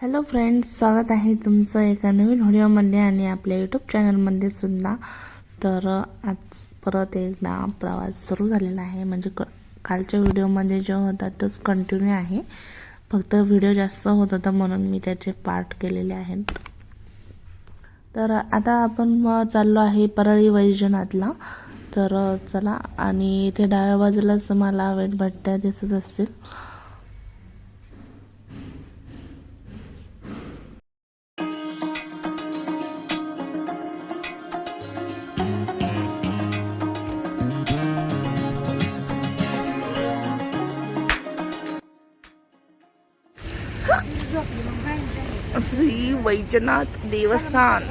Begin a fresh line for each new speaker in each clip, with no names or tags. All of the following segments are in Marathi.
हॅलो फ्रेंड्स स्वागत आहे तुमचं एका नवीन व्हिडिओमध्ये आणि आपल्या यूट्यूब चॅनलमध्ये सुद्धा. तर आज परत एकदा प्रवास सुरू झालेला आहे. म्हणजे क कालच्या व्हिडिओमध्ये जो होता तोच कंटिन्यू आहे. फक्त व्हिडिओ जास्त होत होता म्हणून मी त्याचे पार्ट केलेले आहेत. तर आता आपण चाललो आहे परळी वैजनाथला. तर चला आणि इथे डाव्या बाजूलाच मला वेट भट्ट्या दिसत असतील. श्री वैजनाथ देवस्थान.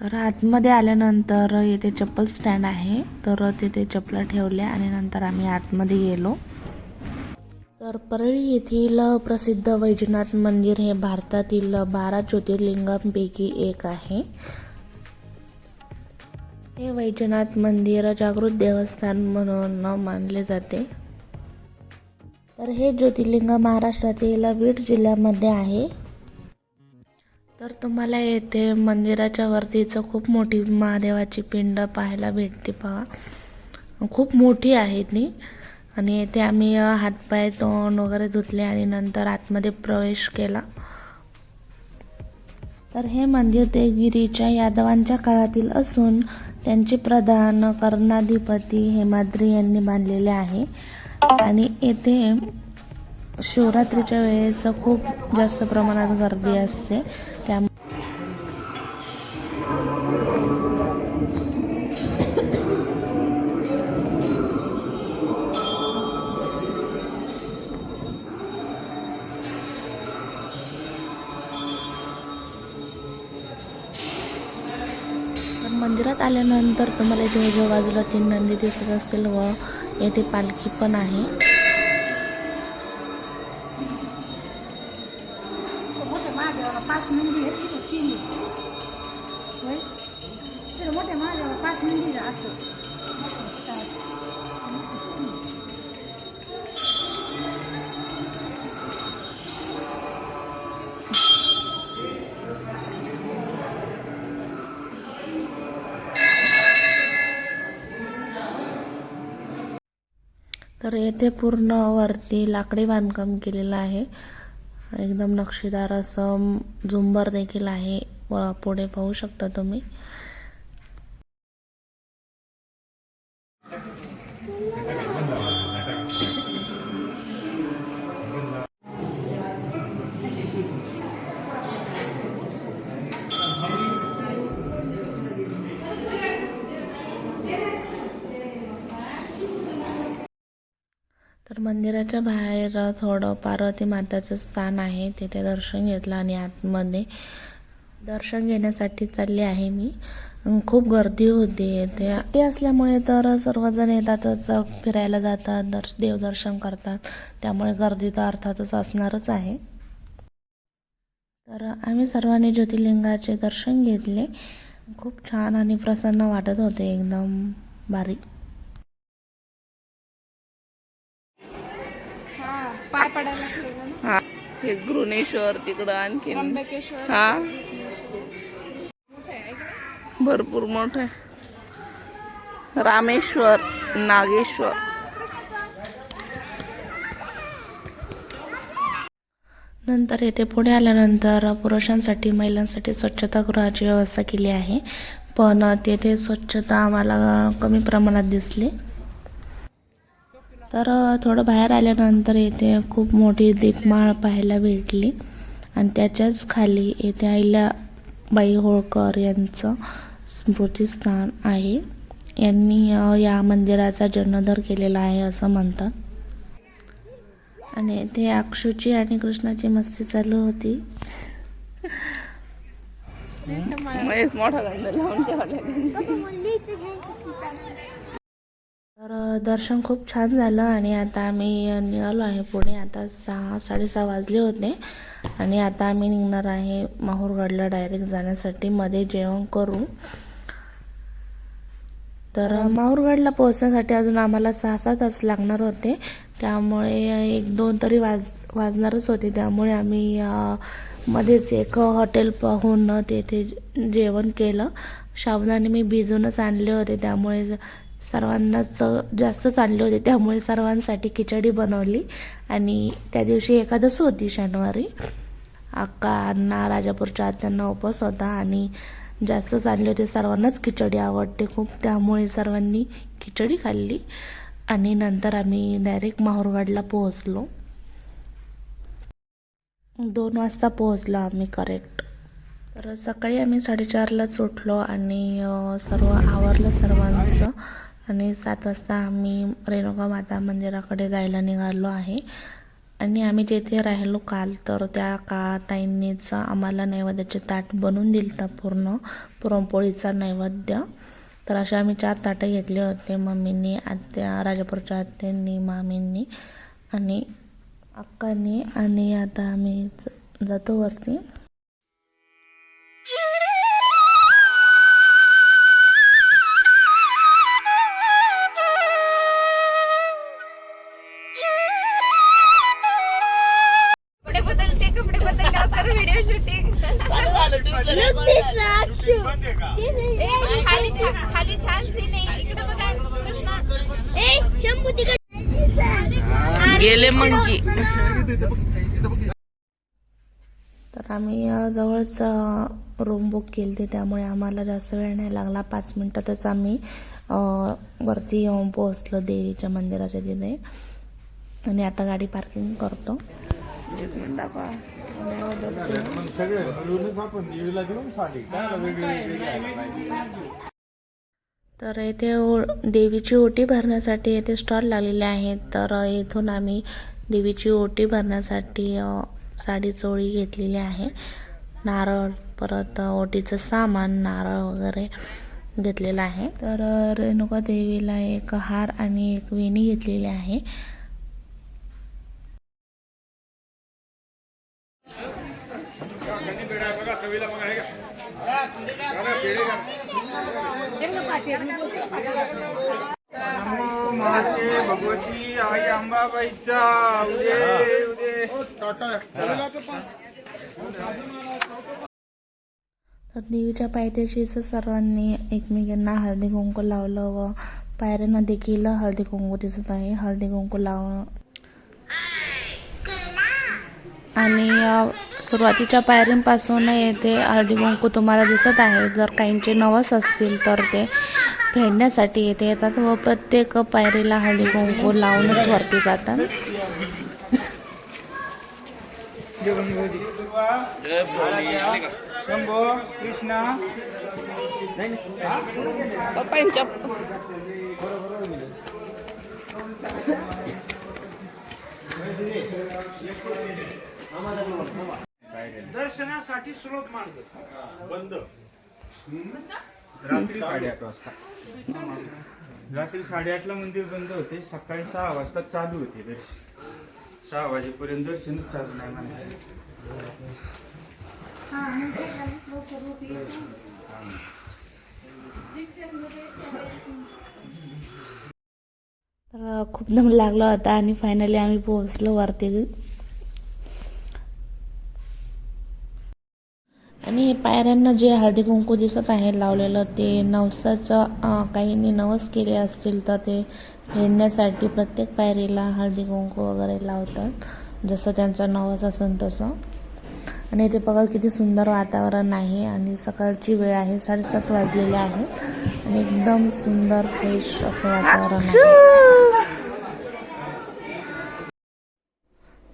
तर आतमध्ये आल्यानंतर येथे चप्पल स्टँड आहे. तर तिथे चपला ठेवल्या आणि नंतर आम्ही आतमध्ये गेलो. तर परळी येथील प्रसिद्ध वैजनाथ मंदिर हे भारतातील बारा ज्योतिर्लिंगांपैकी एक आहे. हे वैजनाथ मंदिर जागृत देवस्थान म्हणून मानले जाते. तर हे ज्योतिर्लिंग महाराष्ट्रातील बीड जिल्ह्यामध्ये आहे. तर तुम्हाला येथे मंदिराच्या वरतीचं खूप मोठी महादेवाची पिंड पाहायला भेटते पहा. खूप मोठी आहे ती. आणि येथे आम्ही हातपाय तोंड वगैरे धुतले आणि नंतर आतमध्ये प्रवेश केला. तर हे मंदिर देवगिरीच्या यादवांच्या काळातील असून त्यांचे प्रधान कर्णाधिपती हेमाद्री यांनी बांधलेले आहे. आणि येथे शिवरात्रीच्या वेळेस खूप जास्त प्रमाणात गर्दी असते. त्या तुम्हाला इथे उजव्या बाजूला तीन नंदी दिसत असतील व येथे पालखी पण आहे. तर येथे पूर्ण वरती लाकडी बांधकाम केलेलं आहे. एकदम नक्षीदार असं झुंबर देखील आहे. व पुढे पाहू शकता तुम्ही. मंदिराच्या बाहेर थोडं पार्वती माताचं स्थान आहे. तिथे दर्शन घेतलं आणि आतमध्ये दर्शन घेण्यासाठी चालले आहे मी. खूप गर्दी होती. ते सुट्टी असल्यामुळे तर सर्वजण येतातच फिरायला जातात दर्श देवदर्शन करतात. त्यामुळे गर्दी तर अर्थातच असणारच आहे. तर आम्ही सर्वांनी ज्योतिर्लिंगाचे दर्शन घेतले. खूप छान आणि प्रसन्न वाटत होते. एकदम भारी.
पाय पडायला
हा हे गृणेश्वर तिकडं आणखी हा. भरपूर मोठं आहे. रामेश्वर नागेश्वर. नंतर येथे पुढे आल्यानंतर पुरुषांसाठी महिलांसाठी स्वच्छतागृहाची व्यवस्था केली आहे. पण तेथे स्वच्छता आम्हाला कमी प्रमाणात दिसली. तर थोडं बाहेर आल्यानंतर येथे खूप मोठी दीपमाळ पाहायला भेटली. आणि त्याच्याच खाली येथे अहिल्याबाई होळकर यांचं स्मृतिस्थान आहे. यांनी या मंदिराचा जीर्णोद्धार केलेला आहे असं म्हणतात. आणि येथे अक्षूची आणि कृष्णाची मस्ती चालू होती. मोठा तर दर्शन खूप छान झालं आणि आता आम्ही निघालो आहे पुणे. आता सहा साडेसहा वाजले होते आणि आता आम्ही निघणार आहे माहूरगडला डायरेक्ट जाण्यासाठी. मध्ये जेवण करू. तर माहूरगडला पोहोचण्यासाठी अजून आम्हाला सहा सात तास लागणार होते. त्यामुळे एक दोन तरी वाज वाजणारच होते. त्यामुळे आम्ही मध्येच एक हॉटेल पाहून तेथे जेवण केलं. साबुदाणे मी भिजूनच आणले होते. त्यामुळे सर्वांना सर्वांनाच जास्तच आणले होते त्यामुळे सर्वांसाठी खिचडी बनवली. आणि त्या दिवशी एकादशी होती शनिवारी. अक्का अण्णा राजापूरच्या आत्यांना उपवास होता आणि जास्तच आणले होते सर्वांनाच खिचडी आवडते खूप. त्यामुळे सर्वांनी खिचडी खाल्ली आणि नंतर आम्ही डायरेक्ट माहूरगडला पोहोचलो. दोन वाजता पोहोचलो आम्ही करेक्ट तर सकाळी आम्ही साडेचारलाच उठलो आणि सर्व आवरलं सर्वांचं. आणि सात वाजता आम्ही रेणुका माता मंदिराकडे जायला निघालो आहे. आणि आम्ही जेथे राहिलो काल तर त्या का ताईंनीच आम्हाला नैवेद्याचे ताट बनवून दिलं पूर्ण पुरणपोळीचा नैवेद्य. तर असे आम्ही चार ताटं घेतले होते मम्मींनी आत्या राजापूरच्या आत्यांनी मामींनी आणि अक्कांनी. आणि आता आम्ही ज- जातो वरती.
बदलल्यावर व्हिडिओ शूटिंग खाली छान खाली छान सीन आहे. इकडे बघा कृष्णा.
गेले मंकी. तर आम्ही जवळच रूम बुक केली होती त्यामुळे आम्हाला जास्त वेळ नाही लागला. पाच मिनटातच आम्ही वरती येऊन पोहोचलो देवीच्या मंदिराच्या तिथे. आणि आता गाडी पार्किंग करतो. एक मिनिट तर येथे ओ- देवीची ओटी भरण्यासाठी येथे स्टॉल लागलेले आहेत. तर येथून आम्ही देवीची ओटी भरण्यासाठी साडी चोळी घेतलेली आहे. नारळ परत ओटीचं सामान नारळ वगैरे घेतलेलं आहे. तर रेणुका देवीला एक हार आणि एक वेणी घेतलेली आहे.
माते भगवती आई अंबाबाईच्या उदे उदे
तर देवीच्या पायथ्याशीच सर्वांनी एकमेकांना हळदी कुंकू लावलं व पायऱ्यांना देखील हळदी कुंकू दिसत आहे. हळदी कुंकू लावणं आणि सुरुवातीच्या पायऱ्यांपासून येथे हळदी कुंकू तुम्हाला दिसत आहे. जर काहींचे नवस असतील तर ते फेडण्यासाठी येथे येतात व प्रत्येक पायरीला हळदी कुंकू लावूनच वरती जातात.
शंभो कृष्णा. दर्शनासाठी स्रोत मार्ग बंद. रात्री साडेआठ वाजता. रात्री साडेआठला मंदिर बंद होते. सकाळी सहा वाजता चालू होते दर्शन. सहा वाजेपर्यंत दर्शनच चालू नाही म्हणायचं.
तर खूप दम लागला होता आणि फायनली आम्ही पोहोचलो वरती. आणि पायऱ्यांना जे हळदी कुंकू दिसत आहे लावलेलं ते नवसाचं काहींनी नवस केले असतील तर ते फेडण्यासाठी प्रत्येक पायरीला हळदी कुंकू वगैरे लावतात जसं त्यांचा नवस असेल तसं. आणि इथे बघा किती सुंदर वातावरण आहे आणि सकाळची वेळ आहे साडेसात वाजलेले आहे. आणि एकदम सुंदर फ्रेश असं वातावरण आहे.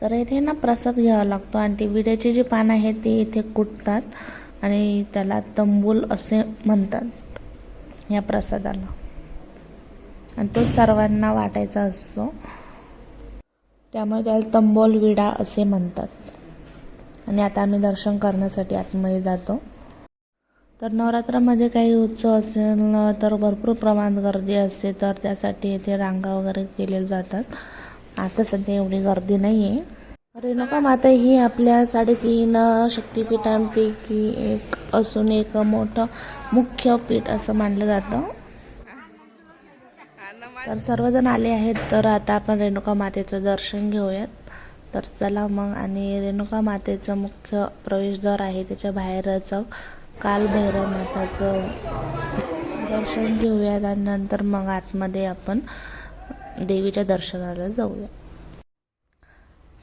तर इथे ना प्रसाद घ्यावा लागतो आणि ते विड्याचे जे पान आहे ते इथे कुटतात आणि त्याला तंबूल असे म्हणतात या प्रसादाला. आणि तो सर्वांना वाटायचा असतो. त्यामुळे त्याला तंबोल विडा असे म्हणतात. आणि आता आम्ही दर्शन करण्यासाठी आतमध्ये जातो. तर नवरात्रामध्ये काही उत्सव असेल तर भरपूर प्रमाणात गर्दी असते तर त्यासाठी इथे रांगा वगैरे केले जातात. आता सध्या एवढी गर्दी नाही आहे रेणुका माता ही आपल्या साडेतीन शक्तिपीठांपैकी एक असून एक मोठं मुख्य पीठ असं मानलं जातं. तर सर्वजण आले आहेत तर आता आपण रेणुका मातेचं दर्शन घेऊयात. तर चला मग आणि रेणुका मातेचं मुख्य प्रवेशद्वार आहे त्याच्या बाहेरचं कालभैरव माताचं दर्शन घेऊयात आणि नंतर मग आतमध्ये आपण देवीच्या दर्शनाला जाऊया.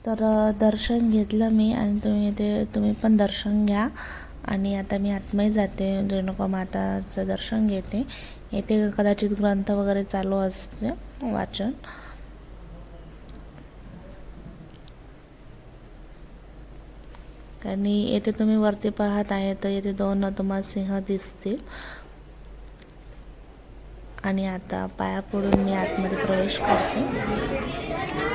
तर दर्शन घेतलं मी आणि तुम्ही ते तुम्ही पण दर्शन घ्या. आणि आता मी आत्मही जाते रेणुका माताचं दर्शन घेते. येथे कदाचित ग्रंथ वगैरे चालू असते वाचन. आणि येथे तुम्ही वरती पाहत आहे तर येथे दोन तुम्हाला सिंह दिसतील. आणि आता पाया पडून मी आतमध्ये प्रवेश करते.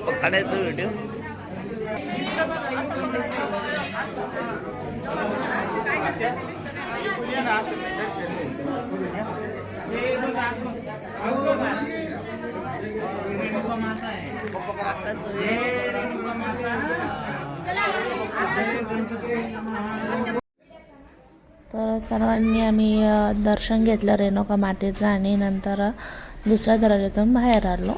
आपण काढायचो व्हिडिओ
तर सर्वांनी आम्ही दर्शन घेतलं रेणुका मातेचं आणि नंतर दुसऱ्या दरवाज्यातून बाहेर आलो.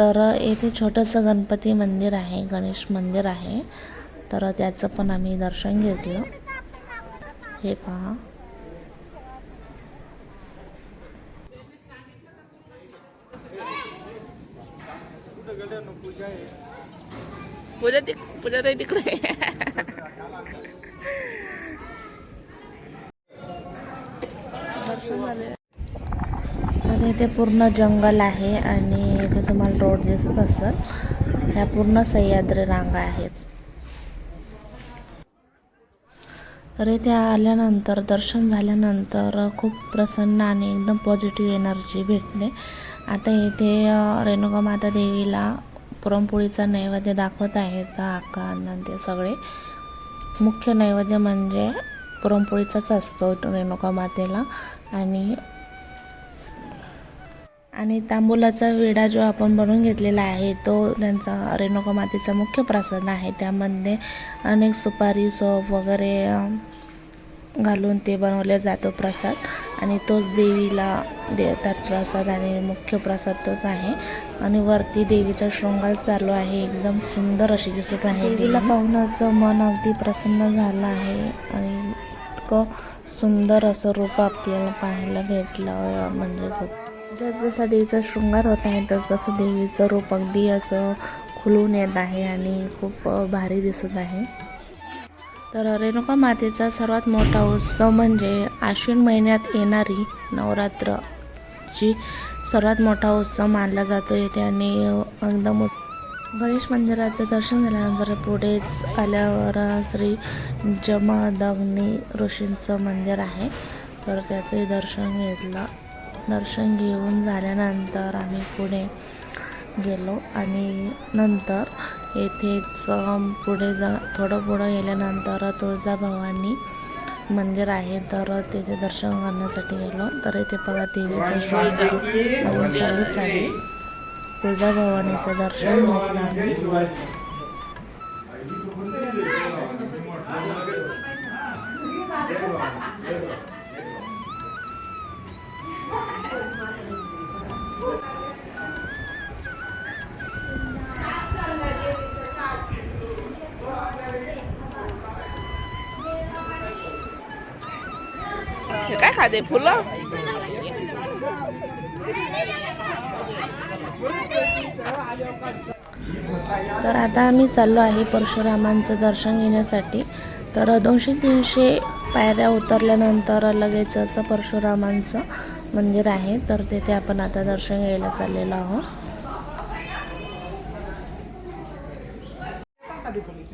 तर येथे छोटंसं गणपती मंदिर आहे गणेश मंदिर आहे. तर त्याचं पण आम्ही दर्शन घेतलं. हे पहा.
पूजा तिक पूजा तिकडे.
इथे पूर्ण जंगल आहे आणि इथे तुम्हाला रोड दिसत असेल. ह्या पूर्ण सह्याद्री रांगा आहेत. तर इथे आल्यानंतर दर्शन झाल्यानंतर खूप प्रसन्न आणि एकदम पॉझिटिव्ह एनर्जी भेटते आता इथे रेणुका माता देवीला पुरणपोळीचा नैवेद्य दाखवत आहेत आका ते सगळे. मुख्य नैवेद्य म्हणजे पुरणपोळीचाच असतो रेणुका मातेला. आणि आणि तांबूलाचा विडा जो आपण बनवून घेतलेला आहे तो त्यांचा रेणुका मातेचा मुख्य प्रसाद आहे. त्यामध्ये अनेक सुपारी सोप वगैरे घालून ते बनवले जातो प्रसाद. आणि तोच देवीला देतात प्रसाद आणि मुख्य प्रसाद तोच आहे. आणि वरती देवीचा शृंगार चालू आहे. एकदम सुंदर अशी दिसत आहे देवीला पाहुण्याचं मन अगदी प्रसन्न झालं आहे. आणि इतकं सुंदर असं रूप आपल्याला पाहायला भेटलं म्हणजे खूप जसजसा देवीचा शृंगार होत आहे तसजसं देवीचं रूप अगदी असं खुलून येत आहे आणि खूप भारी दिसत आहे. तर रेणुका मातेचा सर्वात मोठा उत्सव म्हणजे आश्विन महिन्यात येणारी नवरात्र जी सर्वात मोठा उत्सव मानला जातो येथे आणि एकदम गणेश मंदिराचं दर्शन झाल्यानंतर पुढेच आल्यावर श्री जमदग्नी ऋषींचं मंदिर आहे. तर त्याचंही दर्शन घेतलं. दर्शन घेऊन झाल्यानंतर आम्ही पुढे गेलो आणि नंतर येथेच पुढे जा थोडं पुढं गेल्यानंतर तुळजाभवानी मंदिर आहे तर तिथे दर्शन करण्यासाठी गेलो. तर इथे बघा देवीचं चालूच आहे. तुळजाभवानीचं दर्शन घेतलं आम्ही.
खाते फुलं
तर आता आम्ही चाललो आहे परशुरामांचं दर्शन घेण्यासाठी. तर दोनशे तीनशे पायऱ्या उतरल्यानंतर लगेच असं परशुरामांचं मंदिर आहे. तर तिथे आपण आता दर्शन घ्यायला चाललेलो आहोत.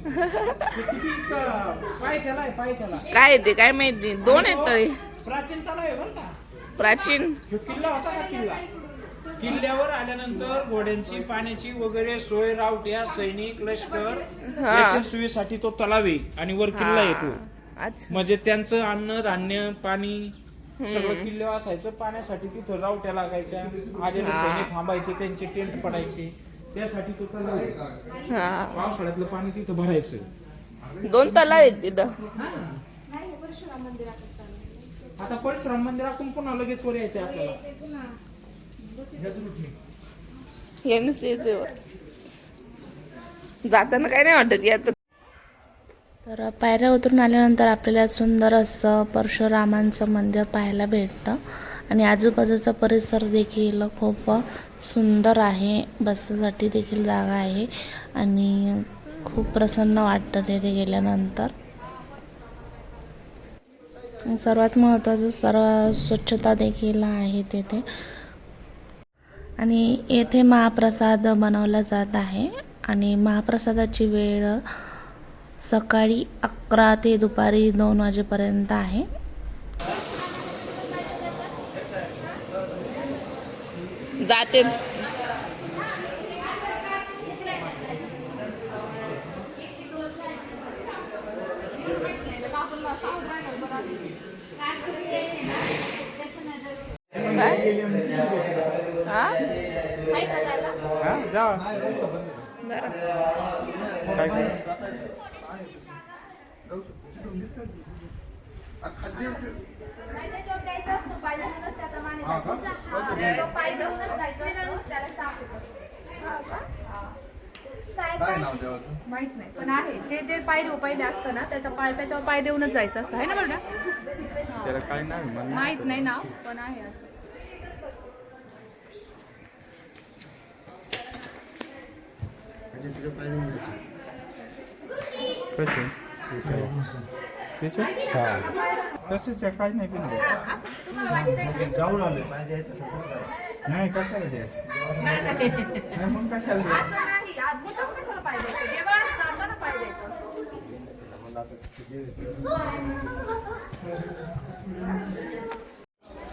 काय ते काय माहिती? दोन आहेत तरी.
प्राचीन तलाव आहे बरं का?
प्राचीन.
ह्यो किल्ला होता का किल्ला? किल्ल्यावर आल्यानंतर घोड्यांची पाण्याची वगैरे सोय रावट्या सैनिक लष्कर याच्या सोयीसाठी तो तलाव आहे आणि वर किल्ला येतो
अच्छा.
म्हणजे त्यांचं अन्न धान्य पाणी सगळं किल्ल्यावर असायचं. पाण्यासाठी तिथं रावट्या लागायच्या. आलेले सैनिक थांबायचे त्यांचे टेंट पडायचे. त्यासाठी तो तलाव आहे.
हा.
पावसाळ्यातलं पाणी तिथं भरायचं.
दोन तलाव आहेत तिथं.
आता परशुराम मंदिरातून पुन्हा लगेच वर यायचं आपल्याला?
जाताना काय नाही वाटत यात
तर पायऱ्या उतरून आल्यानंतर आपल्याला सुंदर असं परशुरामांचं मंदिर पाहायला भेटतं. आणि आजूबाजूचा परिसर देखील खूप सुंदर आहे. बसण्यासाठी देखील जागा आहे. आणि खूप प्रसन्न वाटतं तिथे गेल्यानंतर. सर्वात महत्त्वाचं सर्व स्वच्छता देखील आहे तिथे. आणि येथे महाप्रसाद बनवला जात आहे. आणि महाप्रसादाची वेळ सकाळी अकरा ते दुपारी दोन वाजेपर्यंत आहे.
जाते. हा?
हा जा. काय काय?
माहीत नाही पण आहे. जे जे पाय देऊ पहिले असतं ना त्याचा पाय त्याच्यावर पाय देऊनच जायचं असतं. आहे ना बरं
त्याला काय नाही
माहीत नाही नाव पण आहे असं.
कसे तसेच आहे काय नाही पिन जाऊन आले नाही कशाला द्यायचं मग कशाला द्यायचं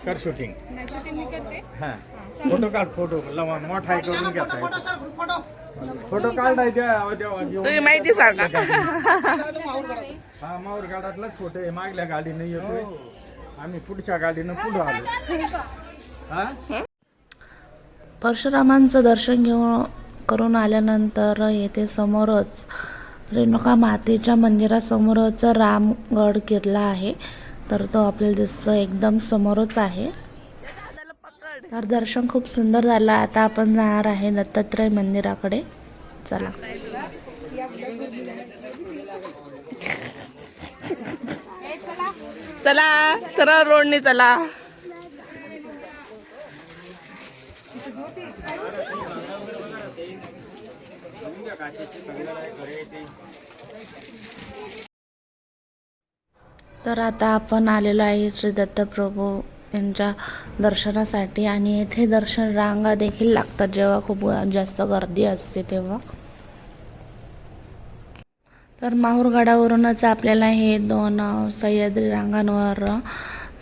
कर शूटिंग
नाही शूटिंग मी करते.
हा. फोटो काढ फोटो. लवा मोठा करून घेता फोटो काढाय द्या देवा
तुझी माहिती सांगा.
हा माऊर गाडातलाच फोटो आहे. मागल्या गाडीनं येतोय. आम्ही पुढच्या गाडीनं पुढं आलो. हा?
परशुरामांचं दर्शन घेऊन करून आल्यानंतर येथे समोरच रेणुका मातेच्या मंदिरासमोरच रामगड किल्ला आहे. तर तो आपल्याला दिसतो एकदम समोरच आहे. तर दर्शन खूप सुंदर झालं. आता आपण जाणार आहे दत्तात्रय मंदिराकडे. चला.
चला सरळ रोडने चला.
तर आता आपण आलेलो आहे श्री दत्तप्रभू यांच्या दर्शनासाठी आणि येथे दर्शन रांगा देखील लागतात जेव्हा खूप जास्त गर्दी असते तेव्हा. तर माहूरगडावरूनच आपल्याला हे दोन सह्याद्री रांगांवर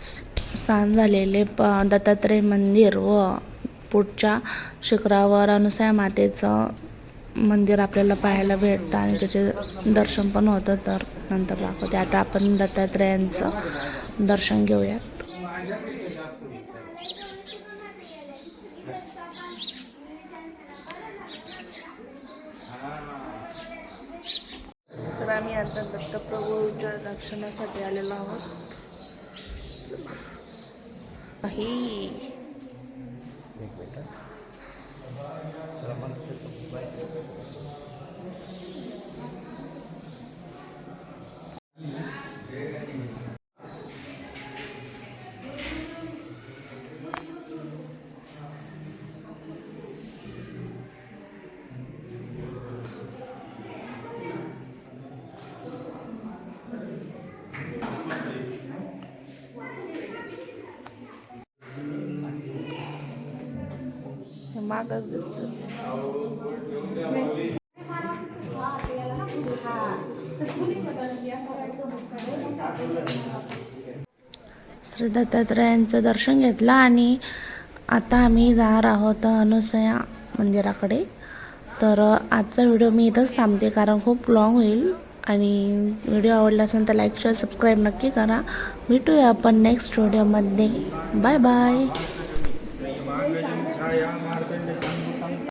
स्थान झालेले प दत्तात्रय मंदिर व पुढच्या शिखरावर अनुसया मातेचं मंदिर आपल्याला पाहायला भेटतं आणि त्याचे दर्शन पण होतं तर नंतर दाखवते. आता आपण दत्तात्रयांचं दर्शन घेऊयात. तर आम्ही आता दत्तप्रभूच्या दर्शनासाठी आलेलो आहोत. ही मागच श्री दत्तात्रयांचं दर्शन घेतलं आणि आता आम्ही जाणार आहोत अनुसया मंदिराकडे. तर आजचा व्हिडिओ मी इथंच थांबते कारण खूप लॉंग होईल. आणि व्हिडिओ आवडला असेल तर लाईक शेअर सबस्क्राईब नक्की करा. भेटूया आपण नेक्स्ट व्हिडिओमध्ये बाय बाय